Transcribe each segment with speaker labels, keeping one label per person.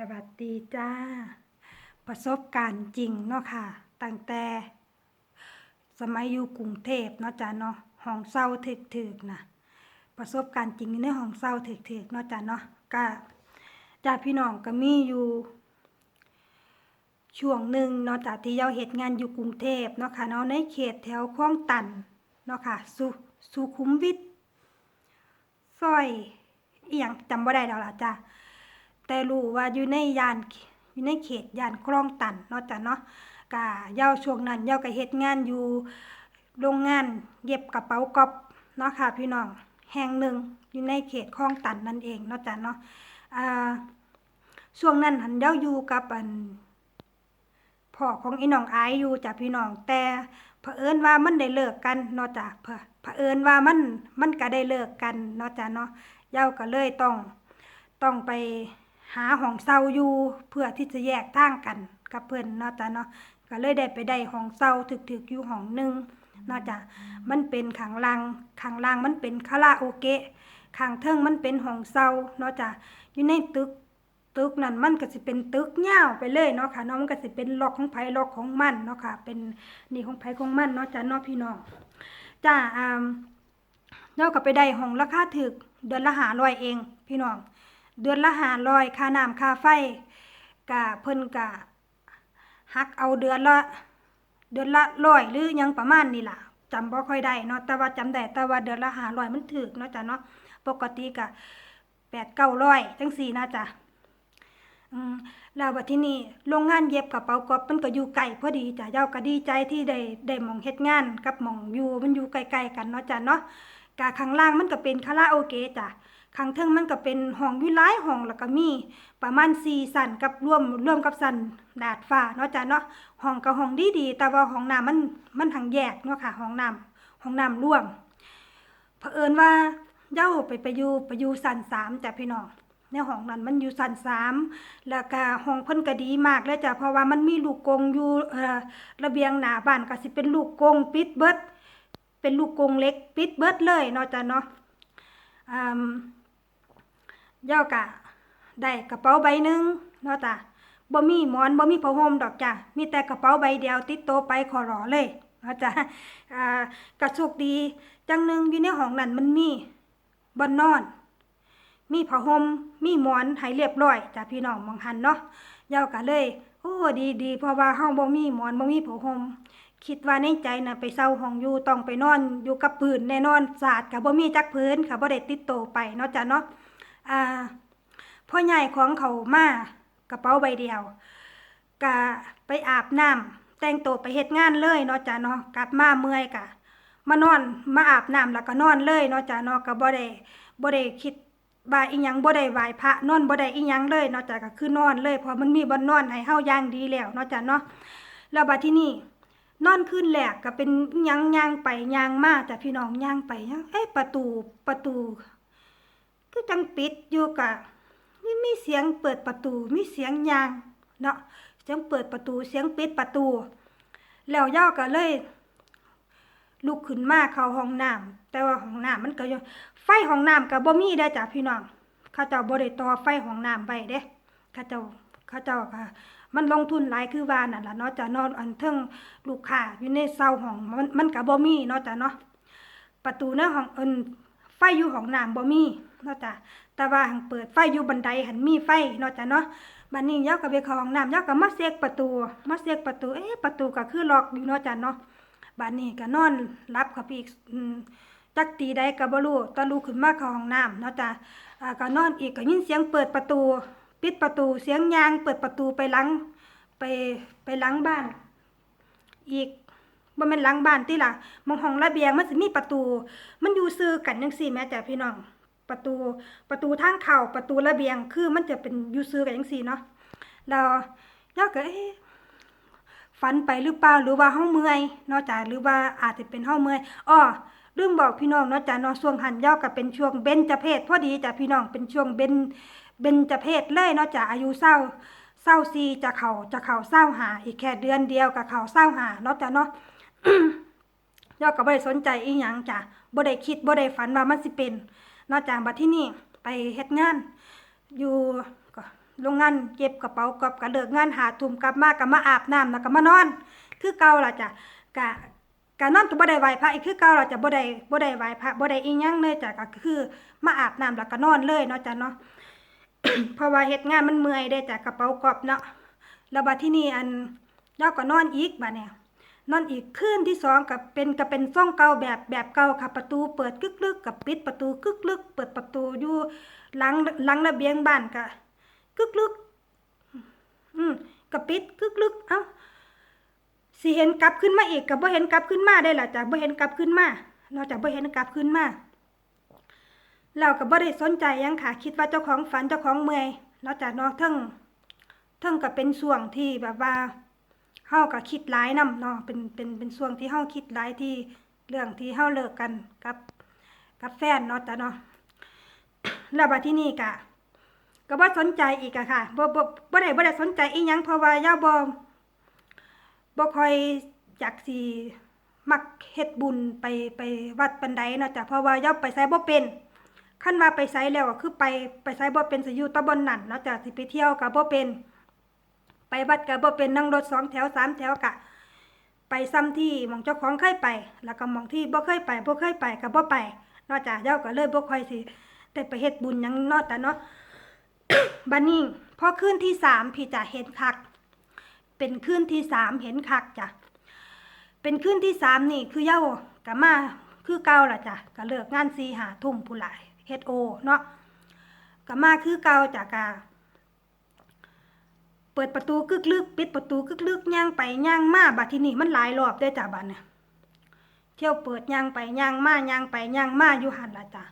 Speaker 1: สวัสดีจ้า ประสบการณ์จริงเนาะค่ะ ตั้งแต่สมัยอยู่กรุงเทพเนาะจ้ะเนาะห้องเศร้าถึกๆนะประสบการณ์จริงในห้องเศร้าถึกๆเนาะจ้ะเนาะก็จ้าพี่น้องก็มีอยู่ ช่วงหนึ่งเนาะจ้ะที่เราเฮ็ดงานอยู่กรุงเทพเนาะค่ะเนาะในเขตแถวคลองตันเนาะค่ะสุสุขุมวิทซอยอีหยังจำบ่ได้แล้วล่ะจ้ะ แต่รู้ว่าอยู่ในยานอยู่ในเขตยานคลองตันเนาะจ้ะเนาะกะเย้าช่วงนั้นเย้าก็เฮ็ดงานอยู่โรงงานเย็บกระเป๋ากอบเนาะค่ะพี่น้องแห่งหนึ่งอยู่ในเขตคลองตันนั่นเองเนาะจ้ะเนาะอ่าช่วงนั้นหันเย้าอยู่กับอันพ่อของอีน้องอายอยู่จ้ะพี่น้องแต่เผอิญว่ามันได้เลิกกันเนาะจ้ะเผเผอิญว่ามันมันก็ได้เลิกกันเนาะจ้ะเนาะเย้าก็เลยต้องต้องไป หาห้องเช่าอยู่เพื่อที่จะแยกทางกันกับเพื่อนเนาะจ้ะเนาะก็เลยได้ไปได้ห้องเช่าถึกๆอยู่ห้องหนึ่งเนาะจ้ะมันเป็นขังล่างขังล่างมันเป็นคาราโอเกะขังเทิงมันเป็นห้องเช่าเนาะจ้ะอยู่ในตึกตึกนั้นมันก็สิเป็นตึกยาวไปเลยเนาะค่ะเนาะมันก็สิเป็นล็อกของไผ่ล็อกของมันเนาะค่ะ เป็นนี่ของไผ่ของมันเนาะจ้ะเนาะพี่น้องจ้าอ่าเราก็ไปได้ห้องราคาถึกเดือนละหาร้อยเอง พี่น้อง เดือนละหาร้อยค่าน้ำค่าไฟกะเพิ่นกะหักเอาเดือนละ เดือนละร้อยหรือยังประมาณนี้ล่ะจำบ่ค่อยได้เนาะแต่ว่าจำได้แต่ว่าเดือนละหาร้อยมันถึกเนาะจ้ะเนาะปกติกะแปดเก้าร้อยจังสี่นะจ้ะอืมแล้วบัดที่นี่โรงงานเย็บกระเป๋ากอบมันก็อยู่ไกลพอดีจ้ะเจ้าก็ดีใจที่ได้ได้มองเฮ็ดงานกับมองอยู่มันอยู่ไกลๆกันเนาะจ้ะเนาะกะข้างล่างมันก็เป็นคาราโอเกะจ้ะ ข้างเทิงมันก็เป็นห้องอยู่หลายห้องแล้วก็มีประมาณ4สั่นกับร่วมร่วมกับสันดาดฟ้าเนาะจ้ะเนาะห้องก็ห้องดีๆแต่ว่าห้องน้ำมันมันทางแยกเนาะค่ะห้องน้ำห้องน้ำร่วมเผอิญว่าเย้าไปไปอยู่ไปอยู่สันสามจ้ะพี่น้องในห้องนั้นมันอยู่สันสามแล้วก็ห้องเพิ่นก็ดีมากเลยจ้ะเพราะว่ามันมีลูกกงอยู่เอ่อระเบียงหน้าบ้านก็สิเป็นลูกกงปิดเบิดเป็นลูกกงเล็กปิดเบิดเลยเนาะจ้ะเนาะอ่า เย้ากะได้กระเป๋าใบหนึ่งเนาะจ้ะบ่มีหมอนบ่มีผ้าห่มดอกจ้ะมีแต่กระเป๋าใบเดียวติดโตไปขอรอเลยเนาะจ้ะอ่ากระโชคดีจังหนึ่งอยู่ในห้องนั้นมันมีบ่นนอน มีผ้าห่มมีหมอนให้เรียบร้อยจ้ะพี่น้องมองหันเนาะเย้ากะเลย โอ้ดีดีเพราะว่าเฮาบ่มีหมอนบ่มีผ้าห่มคิดว่าในใจน่ะไปเศร้าห้องอยู่ต้องไปนอนอยู่กับพื้นแน่นอนสาดกับบ่มีจักพื้นค่ะบ่ได้ติดโตไปเนาะจ้ะเนาะ อ่าพ่อใหญ่ของเขามากระเป๋าใบเดียวกะไปอาบน้ำแต่งตัวไปเฮ็ดงานเลยเนาะจ้ะเนาะกลับมาเมื่อยกะมานอนมาอาบน้ำแล้วก็นอนเลยเนาะจ้ะเนาะก็บ่ได้บ่ได้คิดว่าอีหยังบ่ได้ไหว้พระนอนบ่ได้อีหยังเลยเนาะจ้ะก็คือนอนเลยเพราะมันมีบ่อนนอนให้เฮาอย่างดีแล้วเนาะจ้ะเนาะแล้วบัดที่นี่นอนขึ้นแหลกก็เป็นยังยางไปยางมาแต่พี่น้องยางไปยังเอ๊ะประตูประตู คือจังปิดอยู่กะนี่มีเสียงเปิดประตูมีเสียงยางเนาะเสียงเปิดประตูเสียงปิดประตู แล้วย่อก็เลยลุกขึ้นมาเข้าห้องน้ำแต่ว่าห้องน้ำมันก็ยังไฟห้องน้ำก็บ่มีได้จ้ะพี่น้องเขาเจ้าบ่ได้ต่อไฟห้องน้ำไว้เด้เขาเจ้าเขาเจ้าก็มันลงทุนหลายคือว่านั่นล่ะเนาะจ้ะนาะอันเทิงลูกค้าอยู่ในเซาห้องมันมันก็บ่มีเนาะจ้ะเนาะประตูในห้องเอิน ไฟอยู่ห้องน้ำบ่มีเนาะจ้ะแต่ว่าหังเปิดไฟอยู่บันไดหันมีไฟเนาะจ้ะเนาะบัดนี้ยาก็ไปเข้าห้องน้ำยาก็มาเช็คประตู มาเช็คประตู เอ๊ะประตูก็คือล็อกอยู่เนาะจ้ะเนาะบัดนี้ก็นอนหลับเข้าไปอีกจักตีใดก็บ่รู้ตอนลุกขึ้นมาเข้าห้องน้ำเนาะจ้ะก็นอนอีกก็ยินเสียงเปิดประตู ปิดประตูเสียงยางเปิดประตูไปหลังไปไปหลังบ้าน อีก บ่แม่นหลังบ้านติล่ะมองห้องระเบียงมันสิมีประตู มันอยู่ซื้อกันจังซี่แม่จ้ะพี่น้อง ประตูประตูทางเข้าประตูระเบียงคือมันจะเป็นอยู่ซื้อกันจังซี่เนาะแล้วย่าก็เอ๊ะฝันไปหรือเปล่าหรือว่าเฮาเมื่อยเนาะจ้ะหรือว่าอาจจะเป็นเฮาเมื่อยอ้อลืมบอกพี่น้องเนาะจ้ะเนาะช่วงหันย่าก็เป็นช่วงเบญจเพศพอดีจ้ะพี่น้องเป็นช่วงเบญเบญจเพศเลยเนาะจ้ะอายุเศร้าเศร้าซีจะเขาจะเขาเศร้าหาอีกแค่เดือนเดียวกับเขาเศร้าหาเนาะจ้ะเนาะ ยอก็บ่ได้สนใจอีหยังจ้ะบ่ได้คิดบ่ได้ฝันว่ามันสิเป็นนอกจากบัดที่นี่ไปเฮ็ดงาน อยู่ก็โรงงานเก็บกระเป๋ากอบกะเลิกงานหาทุ่มกลับมาก็มาอาบน้ำแล้วก็มานอน คือเก่าล่ะจ้ะกะกะนอนก็บ่ได้ไหว้พระอีกคือเก่าล่ะจ้ะบ่ได้บ่ได้ไหว้พระบ่ได้อีหยังเลยจ้ะก็คือมาอาบน้ำแล้วก็นอนเลยเนาะจ้ะเนาะเพราะว่าเฮ็ดงานมันเมื่อยเด้จ้ะกระเป๋ากอบเนาะแล้วบัดที่นี่อันเราก็นอนอีกบัดเนี่ย นอนอีกคืนที่สองกับเป็นกับเป็นซ่องเก่าแบบแบบเก่าค่ะประตูเปิดกึกลึกกับปิดประตูกึกลึก เปิดประตูอยู่หลังหลังระเบียงบ้านกะกึกลึก อืมกับปิดกึกลึก เอ้าสิเห็นกลับขึ้นมาอีกกับบ่เห็นกลับขึ้นมาได้ล่ะจ้ะบ่เห็นกลับขึ้นมานอกจากบ่เห็นกลับขึ้นมาเราก็บ่ได้สนใจยังค่ะคิดว่าเจ้าของฝันเจ้าของเมื่อยนอกจากนอกทั้งทั้งก็เป็นช่วงที่แบบว่า เฮาก็คิดหลายนำเนาะเป็นเป็นเป็นช่วงที่เฮาคิดหลายที่เรื่องที่เฮาเลิกกันกับกับแฟนเนาะจ้ะเนาะแล้วบัดที่นี่ก็ก็บ่สนใจอีกอะค่ะบ่บ่บ่ได้บ่ได้สนใจอีหยังเพราะว่าย่าบ่บ่ค่อยอยากสิมักเฮ็ดบุญไปไปวัดปานใดเนาะจ้ะเพราะว่าย่าไปไสบ่เป็นคันว่าไปไสแล้วก็คือไปไปไสบ่เป็นสิอยู่ตำบลนั่นเนาะจ้ะสิไปเที่ยวก็บ่เป็น ไปวัดก็บ่เป็นนั่งรถสองแถวสามแถวกะ ไปซ้ำที่หมองเจ้าของเคยไป แล้วก็หมองที่บ่เคยไปบ่เคยไปก็บ่ไปนอกจากเจ้าก็เลยบ่ค่อยสิได้ไปเฮ็ดบุญหยังนอกแต่เนาะบัดนี้พอคืนที่สามพี่จะเห็นคัก เป็นคืนที่สามเห็นคักจ้ะเป็นคืนที่สามนี่คือเย้ากะมาคือเก่าล่ะจ้ะก็เลิกงาน4 5ทุ่มผู้หลายเฮ็ดโอเนาะก็มาคือเก่าจ้ะกะ เปิดประตูกึกลึกปิดประตูกึกลึกย่างไปย่างมาบัดที่นี่มันหลายรอบได้จ้ะบัดเนี่ยเที่ยวเปิดย่างไปย่างมาย่างไปย่างมาอยู่หันละจ้ะ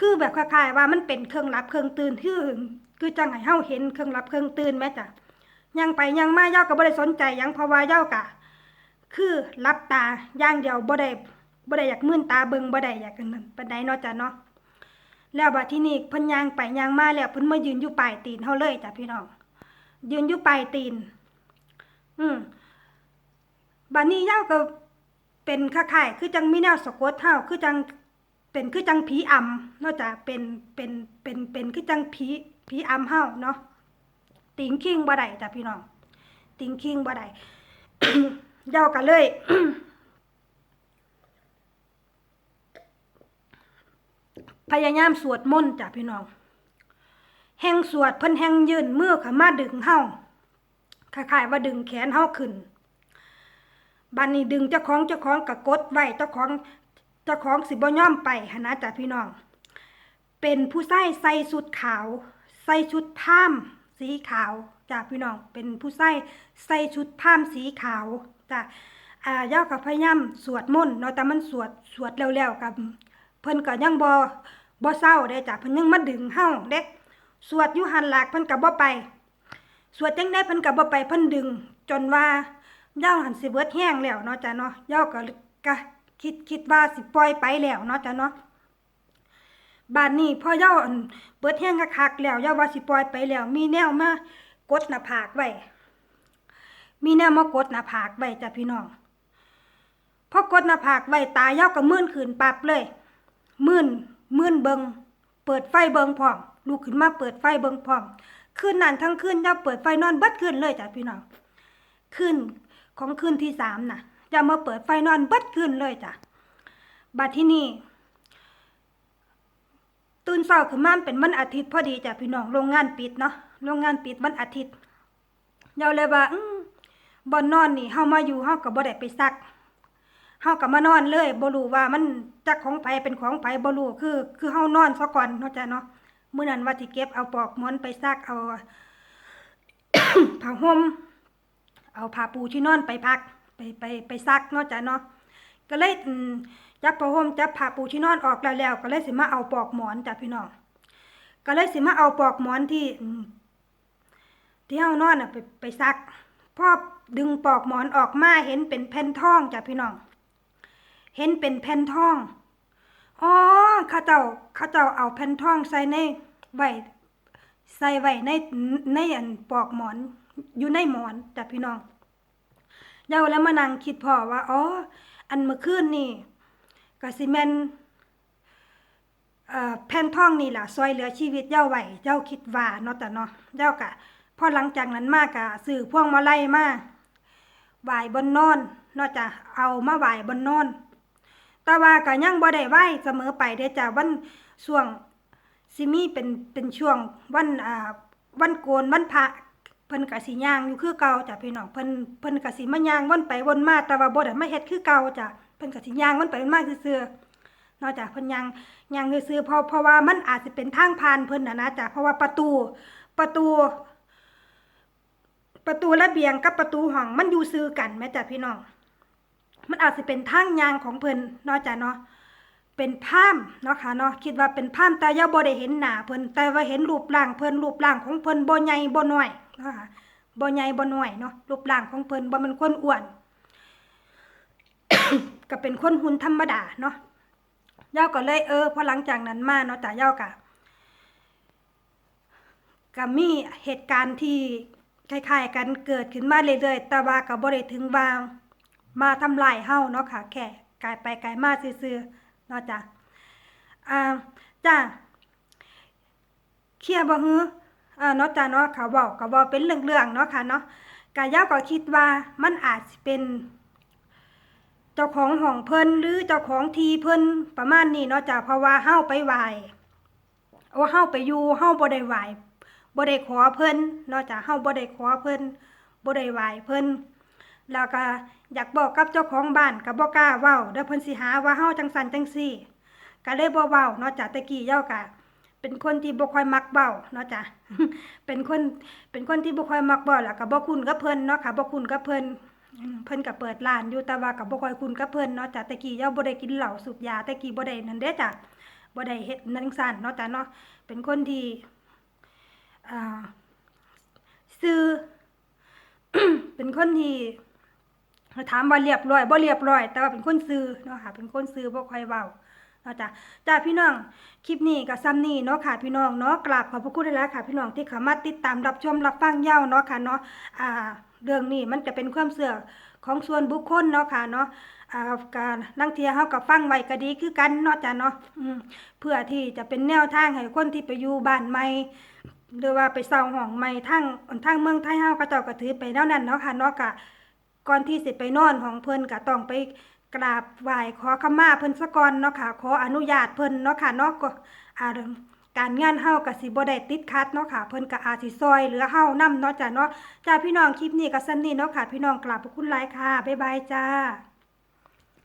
Speaker 1: คือแบบคล้ายๆว่ามันเป็นเครื่องรับเครื่องตื่นคือคือจังให้เฮาเห็นเครื่องรับเครื่องตื่นแม่จ้ะย่างไปย่างมาเย้าก็บ่ได้สนใจยังเพราะว่าเย้ากะ คือรับตาย่างเดียวบ่ได้บ่ได้อยากมื่นตาเบิ่งบ่ได้อยากอันนั้นปานใดเนาะจ้ะเนาะแล้วบัดที่นี่เพิ่นย่างไปย่างมาแล้วเพิ่นมายืนอยู่ปลายตีนเฮาเลยจ้ะพี่น้อง ยืนอยู่ปลายตีน อืมบัดนี้เย้าก็เป็นคล้ายๆคือจังมีแนวสะกดเฮาคือจังเป็นคือจังผีอำเนาะจ้ะเป็นเป็นเป็นเป็นคือจังผีผีอำเฮาเนาะติงคิงบ่ได้จ้ะพี่น้องติงคิงบ่ได้เย้าก็เลยพยายามสวดมนต์จ้ะพี่น้อง แห่งสวดเพิ่นแห่งยืนมือขามาดึงเฮาคล้ายๆว่าดึงแขนเฮาขึ้นบัดนนี้ดึงเจ้าของเจ้าของก็กดไว้เจ้าของเจ้าของสิบ่ยอมไปหนนะจ้ะพี่น้อง เป็นผู้ใส่ใส่ชุดขาว ใส่ชุดผ้ามสีขาวจ้ะพี่น้อง เป็นผู้ใส่ใส่ชุดผ้ามสีขาวจ้ะอ่าย่ากับพยายามสวดมนต์เนาะแต่มันสวดสวดแล้วๆกับ เพิ่นก็ยังบ่บ่เศร้าเด้จ้ะเพิ่นยังมาดึงเฮาเด็ก สวดอยู่หันหลากเพิ่นก็บ่ไป สวดจังได้เพิ่นก็บ่ไปเพิ่นดึง จนว่าเย่าหันสิเบิดแห้งแล้วเนาะจ้ะเนาะเย่าก็ก็คิดคิดว่าสิปล่อยไปแล้วเนาะจ้ะเนาะบาดนี้พอเย่าเบิดแห้งคักๆแล้วเย่าว่าสิปล่อยไปแล้ว มีแนวมากดหน้าผากไว้มีแนวมากดหน้าผากไว้จ้ะพี่น้องพอกดหน้าผากไว้ตาย่าก็มื่นขึ้นปับเลย มื่นมื่นเบิงเปิดไฟเบิงพร้อม ลุกขึ้นมาเปิดไฟเบิ่งพร้อมคืนนั้นทั้งคืนย่าเปิดไฟนอนเบิดคืนเลยจ้ะพี่น้องคืนของคืนที่สามน่ะย่ามาเปิดไฟนอนเบิดคืนเลยจ้ะบัดที่นี่ตื่นเช้าขึ้นมาเป็นวันอาทิตย์พอดีจ้ะพี่น้องโรงงานปิดเนาะโรงงานปิดวันอาทิตย์เยาเลยว่าอบ่นอนนี่เฮามาอยู่เฮาก็บ่ได้ไปซักเฮาก็มานอนเลยบ่รู้ว่ามันจักของไผเป็นของไผบ่รู้คือ คือเฮานอนซะก่อนเนาะจ้ะเนาะ เมื่อนั้นว่าสิเก็บเอาปลอกหมอนไปซักเอาผ้าห่มเอาผ้าปูที่นอนไปพักไปไปไปซักเนาะจ้ะเนาะก็เลยจับผ้าห่มจับผ้าปูที่นอนออกแล้วแล้วก็เลยสิมาเอาปลอกหมอนจ้ะพี่น้องก็เลยสิมาเอาปลอกหมอนที่ที่เฮานอนน่ะไปไปซักพอดึงปลอกหมอนออกมาเห็นเป็นแผ่นทองจ้ะพี่น้อง เห็นเป็นแผ่นทอง อ๋อข้าเจ้าข้าเจ้าเอาแผ่นทองใส่ในไว้ใส่ไว้ในในอันปลอกหมอน อยู่ในหมอนจ้ะพี่น้องเยาแล้วมานั่งคิดพอว่าอ๋ออันเมื่อคืนนี่ก็สิแม่นแผ่นทองนี่ล่ะซอยเหลือชีวิตเจ้าไหวเจ้าคิดว่าเนาะจ้ะเนาะเจ้ากะพอหลังจากนั้นมากะซื้อพวงมาไลัยมาไหวบนนอนเนาะจ้ะเอามาไหวบนนอน แต่ว่าก็ยังบ่ได้ไหวเสมอไปเด้จ้ะวันช่วงสิมีเป็นเป็นช่วงวันอ่าวันโกนวันพระเพิ่นก็สิย่างอยู่คือเก่าจ้ะพี่น้องเพิ่นเพิ่นก็สิมาย่างวนไปวนมาแต่ว่าบ่ได้มาเฮ็ดคือเก่าจ้ะเพิ่นก็สิย่างวนไปวนมาซื่อๆนาะจ้ะเพิ่นย่างย่างซื่อๆเพราะเพราะว่ามันอาจสิเป็นทางผ่านเพิ่นน่ะนะจ้ะเพราะว่าประตูประตู ประตูระเบียงกับประตูห้องมันอยู่ซื่อกันแม่จ้ะพี่น้อง มันอาจจะเป็นทางยางของเพิ่นนาะจ้ะเนาะเป็นภาพเนาะค่ะเนาะคิดว่าเป็นภาพแต่ย่าบ่ได้เห็นหน้าเพิ่นแต่ว่าเห็นรูปร่างเพิ่นรูปร่างของเพิ่นบ่ใหญ่บ่น้อยเนาะค่ะบ่ใหญ่บ่น้อยเนาะรูปร่างของเพิ่นบ่มันคนอ้วนก็เป็นคนหุ่นธรรมดาเนาะย่าก็เลยเออพอหลังจากนั้นมาเนาะจ้ะย่าก็ก็มีเหตุการณ์ที่คล้ายๆกันเกิดขึ้นมาเรื่อยๆแต่ว่าก็บ่ได้ถึงว่า มาทำลายเฮาเนาะค่ะ แค่กายไปกายมาซื่อๆเนาะจ้ะอ่าจ้าเคลียร์บ่ฮืออ่าเนาะจ้ะเนาะเขาบอกก็บ่เป็นเรื่องๆเนาะค่ะเนาะกายาก็คิดว่ามันอาจสิเป็น เจ้าของห้องเพิ่นหรือเจ้าของทีเพิ่นประมาณนี้เนาะจ้ะเพราะว่าเฮาไปไหว้โอ้เฮาไปอยู่เฮาบ่ได้ไหว้บ่ได้ขอเพิ่นเนาะจ้ะเฮาบ่ได้ขอเพิ่นบ่ได้ไหว้เพิ่น แล้วก็อยากบอกกับเจ้าของบ้านก็บ่กล้าเว้าเดี๋ยวเพิ่นสิหาว่าเฮาจังสันจังซี่ก็เลยบ่เว้าเนาะจ้ะตะกี้เย้ากะเป็นคนที่บ่ค่อยมักเว้าเนาะจ้ะเป็นคนเป็นคนที่บ่ค่อยมักเว้าแล้วก็บ่คุ้นกับเพิ่นเนาะค่ะบ่คุ้นกับเพิ่นเพิ่นก็เปิดร้านอยู่แต่ว่าก็บ่ค่อยคุ้นกับเพิ่นเนาะจ้ะตะกี้เย้าบ่ได้กินเหล้าสูบยาตะกี้บ่ได้นั่นเด้จ้ะบ่ได้เฮ็ดนั่นซั่นเนาะจ้ะเนาะเป็นคนที่อ่าซื่อเป็นคนที่ ถามว่าเรียบร้อยบ่เรียบร้อย แต่ว่าเป็นคนซื่อเนาะค่ะ เป็นคนซื่อบ่ค่อยเว้าเนาะจ้ะจ้าพี่น้อง คลิปนี้ก็ซ้ำนี่เนาะค่ะพี่น้องเนาะกราบขอบพระคุณหลายๆค่ะ พี่น้องที่เข้ามาติดตามรับชมรับฟังเย้าเนาะค่ะเนาะอ่าเรื่องนี้มันจะเป็นความเสื่อของส่วนบุคคลเนาะค่ะเนาะอ่าการลังเทียเฮาก็ฟังไว้ก็ดีคือกันเนาะจ้ะเนาะอืมเพื่อที่จะเป็นแนวทางให้คนที่ไปอยู่บ้านใหม่หรือว่าไปเซาห้องใหม่ทางทางเมืองไทยเฮาก็เจ้าก็ถือไปแนวนั้นเนาะค่ะเนาะก็ ก่อนที่สิไปนอนของเพิ่นก็ต้องไปกราบไหว้ขอขมาเพิ่นสะก่อนเนาะค่ะ ขออนุญาตเพิ่นเนาะค่ะเนาะก็อ่าการงานเฮาก็สิบ่ได้ติดคัดเนาะค่ะ เพิ่นก็อาจสิซอยเหลือเฮานํเนาะจ้ะเนาะจ้าพี่น้องคลิปนี้ก็ซั่นนี้เนาะค่ะ พี่น้องกราบขอบคุณหลายค่ะ บ๊ายบายจ้า